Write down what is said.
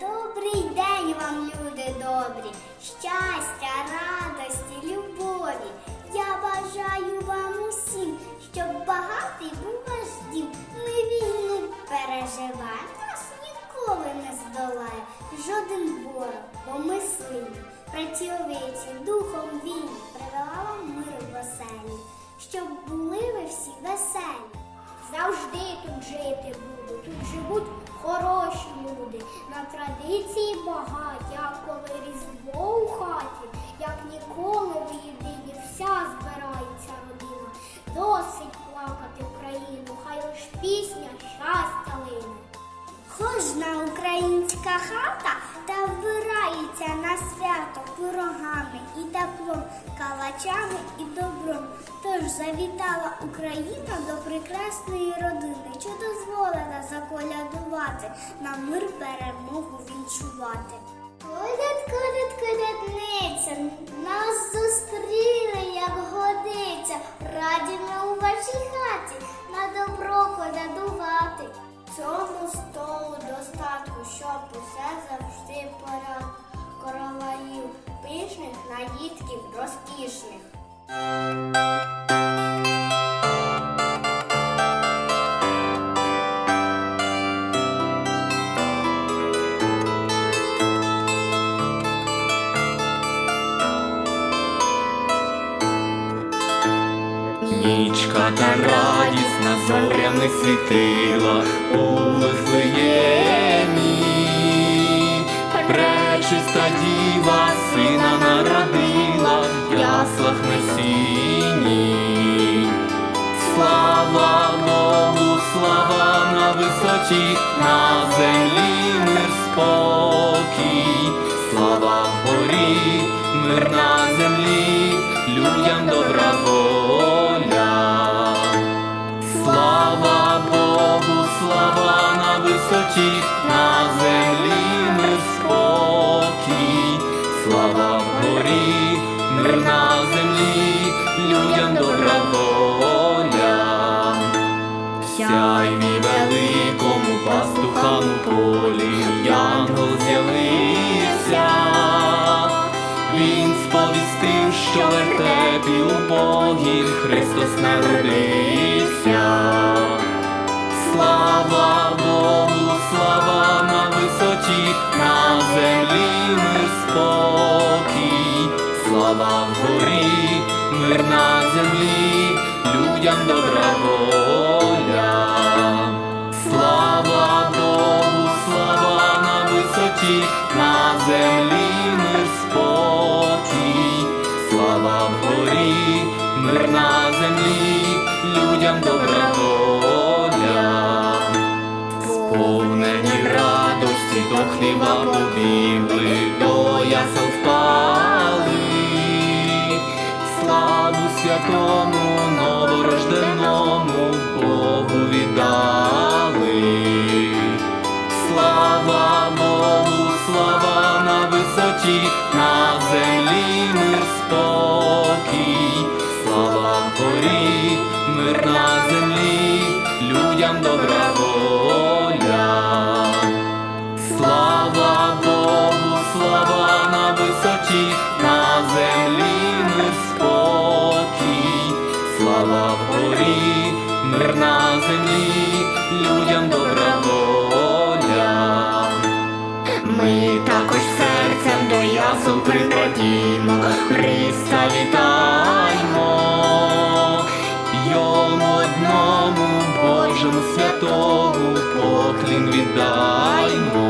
Добрий день вам, люди добрі, щастя, радості, любові. Я бажаю вам усім, щоб багатий був ваш дім. Ми війну переживаємо, нас ніколи не здолає жоден ворог, бо ми сильні, працьовиті, духом вільні, привела вам мир в оселі, щоб були ви всі веселі. Завжди тут жити буду, тут люди. На традиції багаті, а коли різдво у хаті, як ніколи в єдині вся збирається родина. Досить плакати Україну, хай лиш пісня щастя лине. Кожна українська хата та вбирається на свято пирогами і теплом, калачами і добром. Тож завітала Україна до прекрасної родини, на мир перемогу вінчувати. Коляд, коляд, колядниця, нас зустріли, як годиться, раді ми у вашій хаті на добро колядувати. Цьому столу достатку, щоб усе завжди в порядку. Короваїв пишних, наїдків розкішних. Нічка та радісна зоряних світила у Вифлеємі. Пречиста діва сина народила в яслах на сіні. Слава Богу, слава на висоті, на землі мир спокій, слава вгорі, мир на землі, людям добра воля. Висоті, на землі мир спокій, слава вгорі, мир на землі, людям добра воля. Сяйві великому пастухам полі, янгол з'явився, він сповістив, що вертепі убогім Христос народився. Слава вгорі, мир на землі, людям добра воля. Слава Богу, слава на висоті, на землі мир спокій, слава вгорі, мир на землі, людям добра воля. Сповнені радості до хліба побігли, до ясел впали, hacia tu. Землі, людям добра воля. Ми також серцем до ясу прикладімо, Христа вітаймо, йому одному Божому святому поклін віддаймо.